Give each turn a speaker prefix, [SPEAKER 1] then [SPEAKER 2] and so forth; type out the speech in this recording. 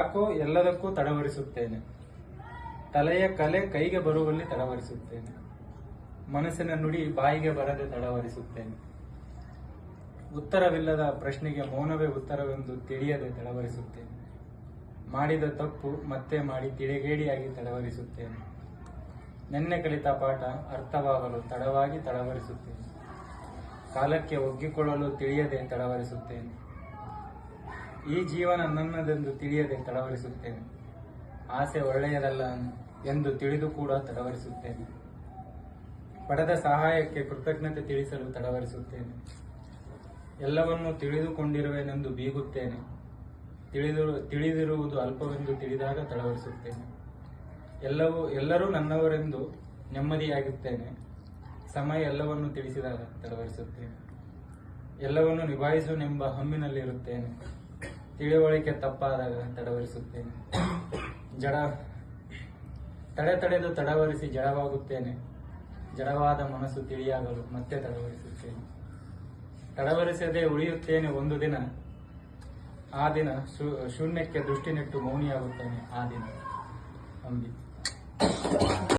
[SPEAKER 1] ಯಾಕೋ ಎಲ್ಲದಕ್ಕೂ ತಡವರಿಸುತ್ತೇನೆ. ತಲೆಯ ಕಲೆ ಕೈಗೆ ಬರುವಲ್ಲಿ ತಡವರಿಸುತ್ತೇನೆ. ಮನಸ್ಸಿನ ನುಡಿ ಬಾಯಿಗೆ ಬರದೆ ತಡವರಿಸುತ್ತೇನೆ. ಉತ್ತರವಿಲ್ಲದ ಪ್ರಶ್ನೆಗೆ ಮೌನವೇ ಉತ್ತರವೆಂದು ತಿಳಿಯದೆ ತಡವರಿಸುತ್ತೇನೆ. ಮಾಡಿದ ತಪ್ಪು ಮತ್ತೆ ಮಾಡಿ ತಿಳಿಗೇಡಿಯಾಗಿ ತಡವರಿಸುತ್ತೇನೆ. ನಿನ್ನೆ ಕಲಿತ ಪಾಠ ಅರ್ಥವಾಗಲು ತಡವಾಗಿ ತಡವರಿಸುತ್ತೇನೆ. ಕಾಲಕ್ಕೆ ಒಗ್ಗಿಕೊಳ್ಳಲು ತಿಳಿಯದೆ ತಡವರಿಸುತ್ತೇನೆ. ಈ ಜೀವನ ನನ್ನದೆಂದು ತಿಳಿಯದೆ ತಡವರಿಸುತ್ತೇನೆ. ಆಸೆ ಒಳ್ಳೆಯದಲ್ಲ ಎಂದು ತಿಳಿದು ಕೂಡ ತಡವರಿಸುತ್ತೇನೆ. ಪಡೆದ ಸಹಾಯಕ್ಕೆ ಕೃತಜ್ಞತೆ ತಿಳಿಸಲು ತಡವರಿಸುತ್ತೇನೆ. ಎಲ್ಲವನ್ನೂ ತಿಳಿದುಕೊಂಡಿರುವೆನೆಂದು ಬೀಗುತ್ತೇನೆ. ತಿಳಿದು, ತಿಳಿದಿರುವುದು ಅಲ್ಪವೆಂದು ತಿಳಿದಾಗ ತಡವರಿಸುತ್ತೇನೆ. ಎಲ್ಲವೂ, ಎಲ್ಲರೂ ನನ್ನವರೆಂದು ನೆಮ್ಮದಿಯಾಗುತ್ತೇನೆ ಸಮಯ ಎಲ್ಲವನ್ನೂ ತಿಳಿಸಿದಾಗ ತಡವರಿಸುತ್ತೇನೆ. ಎಲ್ಲವನ್ನು ನಿಭಾಯಿಸುವನೆಂಬ ಹಮ್ಮಿನಲ್ಲಿರುತ್ತೇನೆ. ತಿಳಿವಳಿಕೆ ತಪ್ಪಾದಾಗ ತಡವರಿಸುತ್ತೇನೆ. ಜಡ, ತಡೆ ತಡೆದು ತಡವರಿಸಿ ಜಡವಾಗುತ್ತೇನೆ. ಜಡವಾದ ಮನಸ್ಸು ತಿಳಿಯಾಗಲು ಮತ್ತೆ ತಡವರಿಸುತ್ತೇನೆ. ತಡವರಿಸದೆ ಉಳಿಯುತ್ತೇನೆ ಒಂದು ದಿನ. ಆ ದಿನ ಶೂನ್ಯಕ್ಕೆ ದೃಷ್ಟಿ ನೆಟ್ಟು ಮೌನಿಯಾಗುತ್ತೇನೆ. ಆ ದಿನ. ಅಂಬಿ.